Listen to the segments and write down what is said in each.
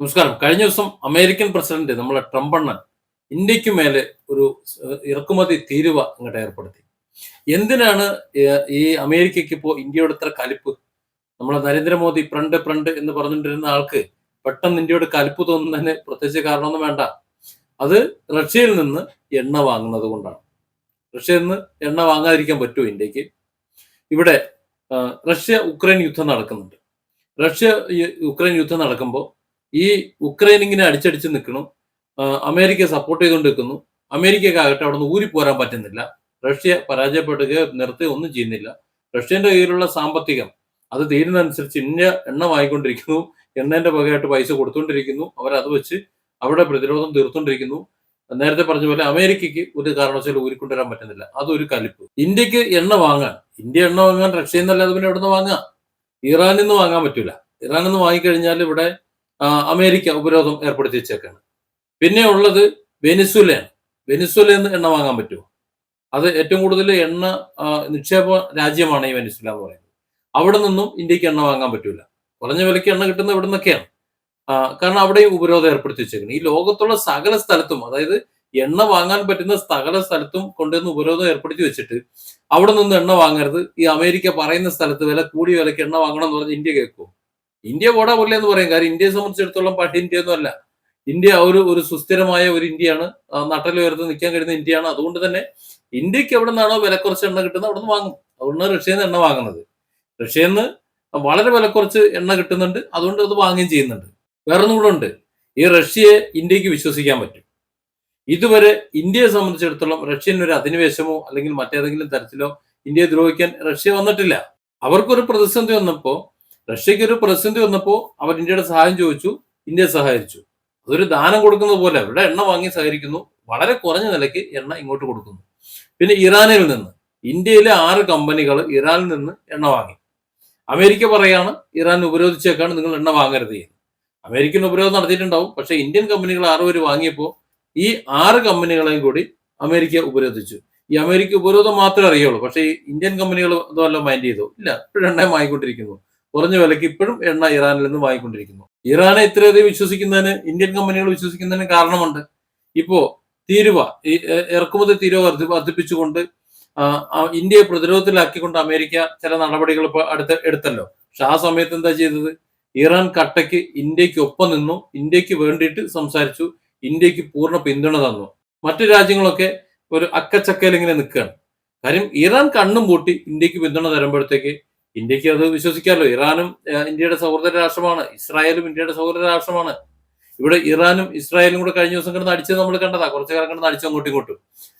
നമസ്കാരം. കഴിഞ്ഞ ദിവസം അമേരിക്കൻ പ്രസിഡന്റ് നമ്മളെ ട്രംപ് അണ്ണൻ ഇന്ത്യയ്ക്ക് മേലെ ഒരു ഇറക്കുമതി തീരുവ അങ്ങോട്ട് ഏർപ്പെടുത്തി. എന്തിനാണ് ഈ അമേരിക്കയ്ക്ക് ഇപ്പോൾ ഇന്ത്യയുടെ ഇത്ര കലിപ്പ്? നമ്മളെ നരേന്ദ്രമോദി പ്രണ്ട് പ്രണ്ട് എന്ന് പറഞ്ഞുകൊണ്ടിരുന്ന ആൾക്ക് പെട്ടെന്ന് ഇന്ത്യയുടെ കലിപ്പ് തോന്നുന്നതിന് പ്രത്യേകിച്ച് കാരണമൊന്നും വേണ്ട. അത് റഷ്യയിൽ നിന്ന് എണ്ണ വാങ്ങുന്നത് കൊണ്ടാണ്. റഷ്യയിൽ നിന്ന് എണ്ണ വാങ്ങാതിരിക്കാൻ പറ്റുമോ ഇന്ത്യയ്ക്ക്? ഇവിടെ റഷ്യ ഉക്രൈൻ യുദ്ധം നടക്കുന്നുണ്ട്. റഷ്യ ഉക്രൈൻ യുദ്ധം നടക്കുമ്പോൾ ഈ ഉക്രൈൻ ഇങ്ങനെ അടിച്ചടിച്ച് നിൽക്കണം. അമേരിക്ക സപ്പോർട്ട് ചെയ്തുകൊണ്ട് നിൽക്കുന്നു. അമേരിക്കയ്ക്ക് ആകട്ടെ അവിടെ നിന്ന് ഊരിപ്പോരാൻ പറ്റുന്നില്ല. റഷ്യ പരാജയപ്പെടുകയോ നിർത്തുകയോ ഒന്നും ചെയ്യുന്നില്ല. റഷ്യന്റെ കയ്യിലുള്ള സാമ്പത്തികം അത് തീരുന്നതനുസരിച്ച് ഇന്ത്യ എണ്ണ വാങ്ങിക്കൊണ്ടിരിക്കുന്നു. എണ്ണേന്റെ വകയായിട്ട് പൈസ കൊടുത്തുകൊണ്ടിരിക്കുന്നു. അവർ അത് വെച്ച് അവിടെ പ്രതിരോധം തീർത്തുകൊണ്ടിരിക്കുന്നു. നേരത്തെ പറഞ്ഞ പോലെ അമേരിക്കയ്ക്ക് ഒരു കാരണവശാലും ഊരിക്കൊണ്ടുവരാൻ പറ്റുന്നില്ല. അതൊരു കലിപ്പ്. ഇന്ത്യയ്ക്ക് എണ്ണ വാങ്ങാൻ ഇന്ത്യ എണ്ണ വാങ്ങാൻ റഷ്യയിൽ നിന്നല്ലാതെ പിന്നെ എവിടെ നിന്ന് വാങ്ങാം? ഇറാനിൽ നിന്ന് വാങ്ങാൻ പറ്റൂല. ഇറാനിൽ നിന്ന് വാങ്ങിക്കഴിഞ്ഞാൽ ഇവിടെ അമേരിക്ക ഉപരോധം ഏർപ്പെടുത്തി വെച്ചേക്കാണ്. പിന്നെ ഉള്ളത് വെനിസുലയാണ് വെനിസുല നിന്ന് എണ്ണ വാങ്ങാൻ പറ്റുമോ? അത് ഏറ്റവും കൂടുതൽ എണ്ണ നിക്ഷേപ രാജ്യമാണ് ഈ വെനിസുല എന്ന് പറയുന്നത്. അവിടെ നിന്നും ഇന്ത്യയ്ക്ക് എണ്ണ വാങ്ങാൻ പറ്റൂല. കുറഞ്ഞ വിലയ്ക്ക് എണ്ണ കിട്ടുന്നത് ഇവിടെ നിന്നൊക്കെയാണ്. കാരണം അവിടെയും ഉപരോധം ഏർപ്പെടുത്തി വെച്ചേക്കുന്നത് ഈ ലോകത്തുള്ള സകല സ്ഥലത്തും അതായത് എണ്ണ വാങ്ങാൻ പറ്റുന്ന സകല സ്ഥലത്തും കൊണ്ടുവന്ന് ഉപരോധം ഏർപ്പെടുത്തി വെച്ചിട്ട് അവിടെ നിന്ന് എണ്ണ വാങ്ങരുത്. ഈ അമേരിക്ക പറയുന്ന സ്ഥലത്ത് വില കൂടിയ വിലയ്ക്ക് എണ്ണ വാങ്ങണം എന്ന് പറഞ്ഞ് ഇന്ത്യ കേൾക്കുമോ ഇന്ത്യ പോടാ പോലെ എന്ന് പറയും. കാര്യം ഇന്ത്യയെ സംബന്ധിച്ചിടത്തോളം പഴയ ഇന്ത്യ ഒന്നും അല്ല. ഇന്ത്യ ഒരു ഒരു സുസ്ഥിരമായ ഒരു ഇന്ത്യയാണ്. നട്ടൽ ഉയർത്ത് നിൽക്കാൻ കഴിയുന്ന ഇന്ത്യയാണ്. അതുകൊണ്ട് തന്നെ ഇന്ത്യയ്ക്ക് എവിടെ നിന്നാണോ വില കുറച്ച് എണ്ണ കിട്ടുന്നത് അവിടെ നിന്ന് വാങ്ങും. അവിടുന്ന് റഷ്യയിൽ നിന്ന് എണ്ണ വാങ്ങുന്നത്. റഷ്യയിൽ നിന്ന് വളരെ വില കുറച്ച് എണ്ണ കിട്ടുന്നുണ്ട്. അതുകൊണ്ട് അത് വാങ്ങുകയും ചെയ്യുന്നുണ്ട്. വേറൊന്നും കൂടെ ഉണ്ട്. ഈ റഷ്യയെ ഇന്ത്യയ്ക്ക് വിശ്വസിക്കാൻ പറ്റും. ഇതുവരെ ഇന്ത്യയെ സംബന്ധിച്ചിടത്തോളം റഷ്യൻ ഒരു അധിനിവേശമോ അല്ലെങ്കിൽ മറ്റേതെങ്കിലും തരത്തിലോ ഇന്ത്യയെ ദ്രോഹിക്കാൻ റഷ്യ വന്നിട്ടില്ല. അവർക്കൊരു പ്രതിസന്ധി വന്നപ്പോ റഷ്യക്ക് ഒരു പ്രസിഡന്റ് വന്നപ്പോ അവർ ഇന്ത്യയുടെ സഹായം ചോദിച്ചു ഇന്ത്യ സഹായിച്ചു. അതൊരു ദാനം കൊടുക്കുന്ന പോലെ ഇവിടെ എണ്ണ വാങ്ങി സഹകരിക്കുന്നു വളരെ കുറഞ്ഞ നിലയ്ക്ക് എണ്ണ ഇങ്ങോട്ട് കൊടുക്കുന്നു. പിന്നെ ഇറാനിൽ നിന്ന് ഇന്ത്യയിലെ ആറ് കമ്പനികൾ ഇറാനിൽ നിന്ന് എണ്ണ വാങ്ങി. അമേരിക്ക പറയാണ് ഇറാൻ ഉപരോധിച്ചേക്കാണ് നിങ്ങൾ എണ്ണ വാങ്ങരുത് അമേരിക്കൻ ഉപരോധം നടത്തിയിട്ടുണ്ടാവും പക്ഷേ ഇന്ത്യൻ കമ്പനികൾ ആറ് പേര് വാങ്ങിയപ്പോൾ ഈ ആറ് കമ്പനികളെയും കൂടി അമേരിക്ക ഉപരോധിച്ചു. ഈ അമേരിക്ക ഉപരോധം മാത്രമേ അറിയുള്ളൂ പക്ഷേ ഇന്ത്യൻ കമ്പനികൾ ഇതെല്ലാം മൈൻഡ് ചെയ്തു. ഇല്ല ഇപ്പോഴും എണ്ണയും വാങ്ങിക്കൊണ്ടിരിക്കുന്നു. കുറഞ്ഞ വിലയ്ക്ക് ഇപ്പോഴും എണ്ണ ഇറാനിൽ നിന്ന് വാങ്ങിക്കൊണ്ടിരിക്കുന്നു. ഇറാനെ ഇത്രയധികം വിശ്വസിക്കുന്നതിന് ഇന്ത്യൻ കമ്പനികൾ വിശ്വസിക്കുന്നതിന് കാരണമുണ്ട്. ഇപ്പോ തീരുവ ഇറക്കുമതി തീരുവ വർദ്ധി വർദ്ധിപ്പിച്ചുകൊണ്ട് ഇന്ത്യയെ പ്രതിരോധത്തിലാക്കിക്കൊണ്ട് അമേരിക്ക ചില നടപടികൾ ഇപ്പൊ അടുത്ത് എടുത്തല്ലോ. പക്ഷെ ആ സമയത്ത് എന്താ ചെയ്തത്? ഇറാൻ കട്ടയ്ക്ക് ഇന്ത്യയ്ക്ക് ഒപ്പം നിന്നു ഇന്ത്യയ്ക്ക് വേണ്ടിയിട്ട് സംസാരിച്ചു ഇന്ത്യയ്ക്ക് പൂർണ പിന്തുണ തന്നു. മറ്റു രാജ്യങ്ങളൊക്കെ ഒരു അക്കച്ചക്കയിൽ ഇങ്ങനെ നിൽക്കുകയാണ്. കാര്യം ഇറാൻ കണ്ണും പൂട്ടി ഇന്ത്യയ്ക്ക് പിന്തുണ തരുമ്പോഴത്തേക്ക് ഇന്ത്യയ്ക്ക് അത് വിശ്വസിക്കാമല്ലോ ഇറാനും ഇന്ത്യയുടെ സൗഹൃദ രാഷ്ട്രമാണ്. ഇസ്രായേലും ഇന്ത്യയുടെ സൗഹൃദ രാഷ്ട്രമാണ്. ഇവിടെ ഇറാനും ഇസ്രായേലും കൂടെ കഴിഞ്ഞ ദിവസം കിടന്ന് അടിച്ചത് നമ്മൾ കണ്ടതാ. കുറച്ചു കാലം കിടന്ന് അടിച്ചു അങ്ങോട്ടും ഇങ്ങോട്ടും.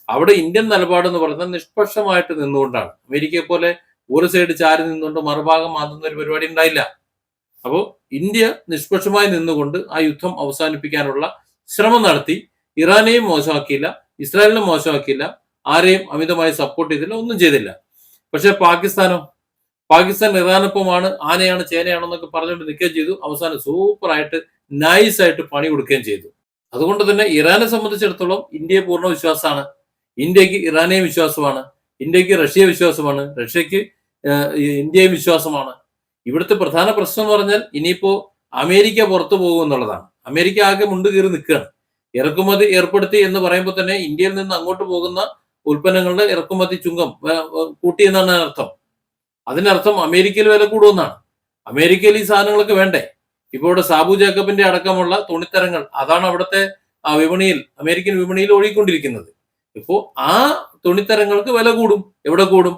അവിടെ ഇന്ത്യൻ നിലപാട് എന്ന് പറയുന്നത് നിഷ്പക്ഷമായിട്ട് നിന്നുകൊണ്ടാണ്. അമേരിക്കയെ പോലെ ഒരു സൈഡ് ചാരി നിന്നുകൊണ്ട് മറുഭാഗം മാതുന്ന ഒരു പരിപാടി ഉണ്ടായില്ല. അപ്പോൾ ഇന്ത്യ നിഷ്പക്ഷമായി നിന്നുകൊണ്ട് ആ യുദ്ധം അവസാനിപ്പിക്കാനുള്ള ശ്രമം നടത്തി. ഇറാനെയും മോശമാക്കിയില്ല ഇസ്രായേലിനെ മോശമാക്കിയില്ല ആരെയും അമിതമായി സപ്പോർട്ട് ചെയ്തില്ല ഒന്നും ചെയ്തില്ല. പക്ഷെ പാകിസ്ഥാനോ പാകിസ്ഥാൻ ഇറാനൊപ്പമാണ് ആനയാണ് ചേനയാണെന്നൊക്കെ പറഞ്ഞുകൊണ്ട് നിൽക്കുകയും ചെയ്തു. അവസാനം സൂപ്പറായിട്ട് നൈസായിട്ട് പണി കൊടുക്കുകയും ചെയ്തു. അതുകൊണ്ട് തന്നെ ഇറാനെ സംബന്ധിച്ചിടത്തോളം ഇന്ത്യയെ പൂർണ വിശ്വാസമാണ്. ഇന്ത്യയ്ക്ക് ഇറാനെയും വിശ്വാസമാണ്. ഇന്ത്യയ്ക്ക് റഷ്യയെ വിശ്വാസമാണ്. റഷ്യക്ക് ഇന്ത്യയും വിശ്വാസമാണ്. ഇവിടുത്തെ പ്രധാന പ്രശ്നം എന്ന് പറഞ്ഞാൽ ഇനിയിപ്പോ അമേരിക്ക പുറത്തു പോകും എന്നുള്ളതാണ്. അമേരിക്ക ആകെ മുണ്ട് കയറി നിൽക്കുകയാണ്. ഇറക്കുമതി ഏർപ്പെടുത്തി എന്ന് പറയുമ്പോൾ തന്നെ ഇന്ത്യയിൽ നിന്ന് അങ്ങോട്ട് പോകുന്ന ഉൽപ്പന്നങ്ങളുടെ ഇറക്കുമതി ചുങ്കം ഏഹ്, ഏഹ്, കൂട്ടി എന്നാണ് അർത്ഥം അതിനർത്ഥം അമേരിക്കയിൽ വില കൂടുമെന്നാണ്. അമേരിക്കയിൽ ഈ സാധനങ്ങളൊക്കെ വേണ്ടേ? ഇപ്പോൾ ഇവിടെ സാബു ജേക്കബിന്റെ അടക്കമുള്ള തുണിത്തരങ്ങൾ അതാണ് അവിടുത്തെ വിപണിയിൽ അമേരിക്കൻ വിപണിയിൽ ഒഴുകിക്കൊണ്ടിരിക്കുന്നത്. ഇപ്പോ ആ തുണിത്തരങ്ങൾക്ക് വില കൂടും. എവിടെ കൂടും?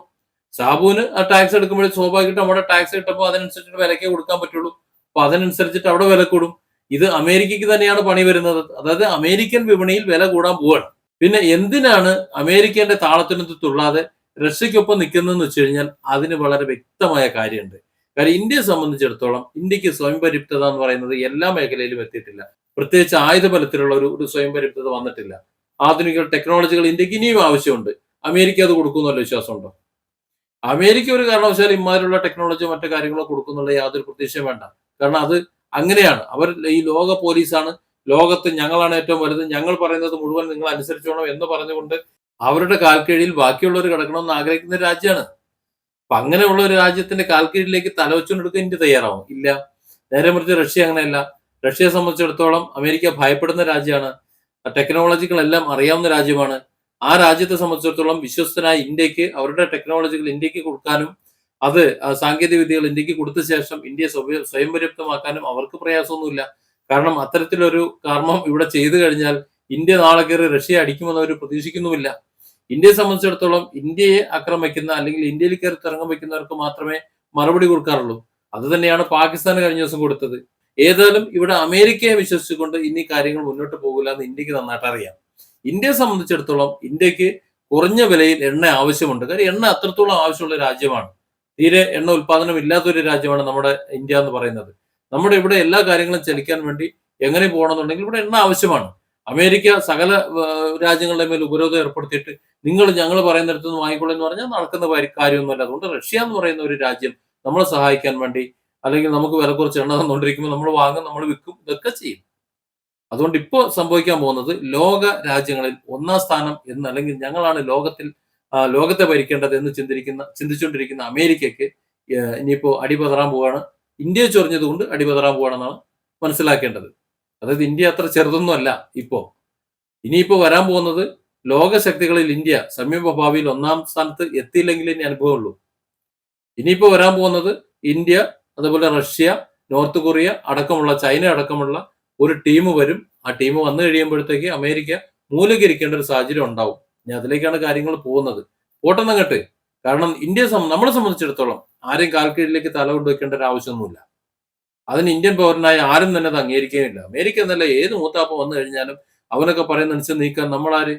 സാബുവിന് ആ ടാക്സ് എടുക്കുമ്പോൾ സ്വാഭാവികമായിട്ട് നമ്മുടെ ടാക്സ് കിട്ടുമ്പോൾ അതിനനുസരിച്ചിട്ട് വിലക്കേ കൊടുക്കാൻ പറ്റുള്ളൂ. അപ്പൊ അതിനനുസരിച്ചിട്ട് അവിടെ വില കൂടും. ഇത് അമേരിക്കയ്ക്ക് തന്നെയാണ് പണി വരുന്നത്. അതായത് അമേരിക്കൻ വിപണിയിൽ വില കൂടാൻ പോവാണ്. പിന്നെ എന്തിനാണ് അമേരിക്കന്റെ താളത്തിനൊത്ത് തുള്ളാതെ റഷ്യക്കൊപ്പം നിൽക്കുന്നതെന്ന് വെച്ച് കഴിഞ്ഞാൽ അതിന് വളരെ വ്യക്തമായ കാര്യമുണ്ട്. കാര്യം ഇന്ത്യയെ സംബന്ധിച്ചിടത്തോളം ഇന്ത്യയ്ക്ക് സ്വയം പര്യാപ്തത എന്ന് പറയുന്നത് എല്ലാ മേഖലയിലും എത്തിയിട്ടില്ല. പ്രത്യേകിച്ച് ആയുധ ബലത്തിലുള്ള ഒരു ഒരു സ്വയം പര്യാപ്തത വന്നിട്ടില്ല. ആധുനിക ടെക്നോളജികൾ ഇന്ത്യയ്ക്ക് ഇനിയും ആവശ്യമുണ്ട്. അമേരിക്ക അത് കൊടുക്കുന്നുള്ള വിശ്വാസമുണ്ടോ? അമേരിക്ക ഒരു കാരണവശാലും ഇമാതിരിയുള്ള ടെക്നോളജിയോ മറ്റു കാര്യങ്ങളോ കൊടുക്കുന്നുള്ള യാതൊരു പ്രതീക്ഷയും വേണ്ട. കാരണം അത് അങ്ങനെയാണ്. അവർ ഈ ലോക പോലീസാണ്. ലോകത്ത് ഞങ്ങളാണ് ഏറ്റവും വലുത്. ഞങ്ങൾ പറയുന്നത് മുഴുവൻ നിങ്ങൾ അനുസരിച്ചോണം എന്ന് പറഞ്ഞുകൊണ്ട് അവരുടെ കാൽക്കീഴിൽ ബാക്കിയുള്ളവർ കിടക്കണമെന്ന് ആഗ്രഹിക്കുന്ന രാജ്യമാണ്. അപ്പൊ അങ്ങനെയുള്ള ഒരു രാജ്യത്തിന്റെ കാൽക്കീഴിലേക്ക് തലവെച്ചുകൊണ്ടെടുക്കാൻ ഇന്ത്യ തയ്യാറാവും ഇല്ല. നേരെ മറിച്ച് റഷ്യ അങ്ങനെയല്ല. റഷ്യയെ സംബന്ധിച്ചിടത്തോളം അമേരിക്ക ഭയപ്പെടുന്ന രാജ്യമാണ്. ടെക്നോളജികൾ എല്ലാം അറിയാവുന്ന രാജ്യമാണ്. ആ രാജ്യത്തെ സംബന്ധിച്ചിടത്തോളം വിശ്വസ്തനായ ഇന്ത്യയ്ക്ക് അവരുടെ ടെക്നോളജികൾ ഇന്ത്യയ്ക്ക് കൊടുക്കാനും അത് സാങ്കേതിക വിദ്യകൾ ഇന്ത്യയ്ക്ക് കൊടുത്ത ശേഷം ഇന്ത്യയെ സ്വയം പര്യാപ്തമാക്കാനും അവർക്ക് പ്രയാസമൊന്നുമില്ല. കാരണം അത്തരത്തിലൊരു കർമ്മം ഇവിടെ ചെയ്തു കഴിഞ്ഞാൽ ഇന്ത്യ നാളെ കയറി റഷ്യ അടിക്കുമെന്ന് അവർ പ്രതീക്ഷിക്കുന്നുമില്ല. ഇന്ത്യയെ സംബന്ധിച്ചിടത്തോളം ഇന്ത്യയെ ആക്രമിക്കുന്ന അല്ലെങ്കിൽ ഇന്ത്യയിൽ കയറി തിറങ്ങാൻ വയ്ക്കുന്നവർക്ക് മാത്രമേ മറുപടി കൊടുക്കാറുള്ളൂ. അത് തന്നെയാണ് പാകിസ്ഥാൻ കഴിഞ്ഞ ദിവസം കൊടുത്തത്. ഏതായാലും ഇവിടെ അമേരിക്കയെ വിശ്വസിച്ചുകൊണ്ട് ഇനി കാര്യങ്ങൾ മുന്നോട്ട് പോകില്ല എന്ന് ഇന്ത്യയ്ക്ക് നന്നായിട്ട് അറിയാം. ഇന്ത്യയെ സംബന്ധിച്ചിടത്തോളം ഇന്ത്യയ്ക്ക് കുറഞ്ഞ വിലയിൽ എണ്ണ ആവശ്യമുണ്ട്. കാര്യം എണ്ണ അത്രത്തോളം ആവശ്യമുള്ള രാജ്യമാണ്. തീരെ എണ്ണ ഉൽപാദനം ഇല്ലാത്തൊരു രാജ്യമാണ് നമ്മുടെ ഇന്ത്യ എന്ന് പറയുന്നത്. നമ്മുടെ ഇവിടെ എല്ലാ കാര്യങ്ങളും ചലിക്കാൻ വേണ്ടി എങ്ങനെ പോകണമെന്നുണ്ടെങ്കിൽ ഇവിടെ എണ്ണ ആവശ്യമാണ്. അമേരിക്ക സകല രാജ്യങ്ങളുടെ മേൽ ഉപരോധം ഏർപ്പെടുത്തിയിട്ട് നിങ്ങൾ ഞങ്ങൾ പറയുന്നിടത്ത് നിന്ന് വാങ്ങിക്കൊള്ളു എന്ന് പറഞ്ഞാൽ നടക്കുന്ന കാര്യം- കാര്യമൊന്നുമല്ല. അതുകൊണ്ട് റഷ്യ എന്ന് പറയുന്ന ഒരു രാജ്യം നമ്മളെ സഹായിക്കാൻ വേണ്ടി അല്ലെങ്കിൽ നമുക്ക് വില കുറച്ച് എണ്ണ തന്നുകൊണ്ടിരിക്കുമ്പോൾ നമ്മൾ വാങ്ങും നമ്മൾ വിൽക്കും ഇതൊക്കെ ചെയ്യും. അതുകൊണ്ട് ഇപ്പോൾ സംഭവിക്കാൻ പോകുന്നത് ലോക രാജ്യങ്ങളിൽ ഒന്നാം സ്ഥാനം എന്ന് അല്ലെങ്കിൽ ഞങ്ങളാണ് ലോകത്തിൽ ലോകത്തെ ഭരിക്കേണ്ടത് എന്ന് ചിന്തിരിക്കുന്ന ചിന്തിച്ചുകൊണ്ടിരിക്കുന്ന അമേരിക്കയ്ക്ക് ഇനിയിപ്പോൾ ഇനിയിപ്പോ അടിപതറാൻ പോവാണ്. ഇന്ത്യയെ ചൊറിഞ്ഞത് കൊണ്ട് അടിപതറാൻ പോവാണെന്നാണ് മനസ്സിലാക്കേണ്ടത്. അതായത് ഇന്ത്യ അത്ര ചെറുതൊന്നും അല്ല ഇപ്പോ. ഇനിയിപ്പോ വരാൻ പോകുന്നത് ലോകശക്തികളിൽ ഇന്ത്യ സമീപ ഭാവിയിൽ ഒന്നാം സ്ഥാനത്ത് എത്തിയില്ലെങ്കിൽ ഇനി അനുഭവമുള്ളൂ. ഇനിയിപ്പോ വരാൻ പോകുന്നത് ഇന്ത്യ അതുപോലെ റഷ്യ നോർത്ത് കൊറിയ അടക്കമുള്ള ചൈന അടക്കമുള്ള ഒരു ടീം വരും. ആ ടീം വന്നു കഴിയുമ്പോഴത്തേക്ക് അമേരിക്ക മൂലകരിക്കേണ്ട ഒരു സാഹചര്യം ഉണ്ടാവും. ഞാൻ അതിലേക്കാണ് കാര്യങ്ങൾ പോകുന്നത്. പോട്ടെന്നങ്ങട്ട്. കാരണം ഇന്ത്യ നമ്മളെ സംബന്ധിച്ചിടത്തോളം ആരെയും കാൽക്കീഴിലേക്ക് തല കൊണ്ടുവയ്ക്കേണ്ട ഒരു ആവശ്യമൊന്നുമില്ല. അതിന് ഇന്ത്യൻ പൗരനായ ആരും തന്നെ അത് അംഗീകരിക്കുകയില്ല അമേരിക്ക എന്നല്ല ഏത് മൂത്താപ്പം വന്നു കഴിഞ്ഞാലും അവനൊക്കെ പറയുന്നതനുസരിച്ച് നീക്കാൻ നമ്മളാര്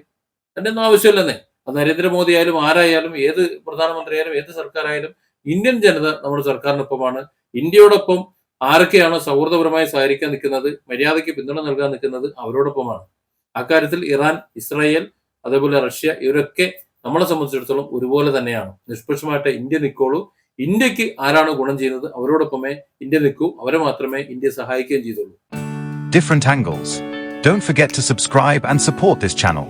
എന്റെ ഒന്നും ആവശ്യമില്ലെന്നേ. അത് നരേന്ദ്രമോദി ആയാലും ആരായാലും ഏത് പ്രധാനമന്ത്രി ആയാലും ഏത് സർക്കാരായാലും ഇന്ത്യൻ ജനത നമ്മുടെ സർക്കാരിനൊപ്പമാണ്. ഇന്ത്യയോടൊപ്പം ആരൊക്കെയാണോ സൗഹൃദപരമായി സഹകരിക്കാൻ നിൽക്കുന്നത് മര്യാദയ്ക്ക് പിന്തുണ നൽകാൻ നിൽക്കുന്നത് അവരോടൊപ്പമാണ്. അക്കാര്യത്തിൽ ഇറാൻ ഇസ്രായേൽ അതേപോലെ റഷ്യ ഇവരൊക്കെ നമ്മളെ സംബന്ധിച്ചിടത്തോളം ഒരുപോലെ തന്നെയാണ്. നിഷ്പക്ഷമായിട്ട് ഇന്ത്യ നിൽക്കോളൂ ഇന്ത്യയ്ക്ക് ആരാണ് ഗുണം ചെയ്യുന്നത് അവരോടൊപ്പമേ ഇന്ത്യ നിൽക്കൂ അവരെ മാത്രമേ ഇന്ത്യ സഹായിക്കുകയും ചെയ്തുള്ളൂ. Different angles don't forget to subscribe and support this channel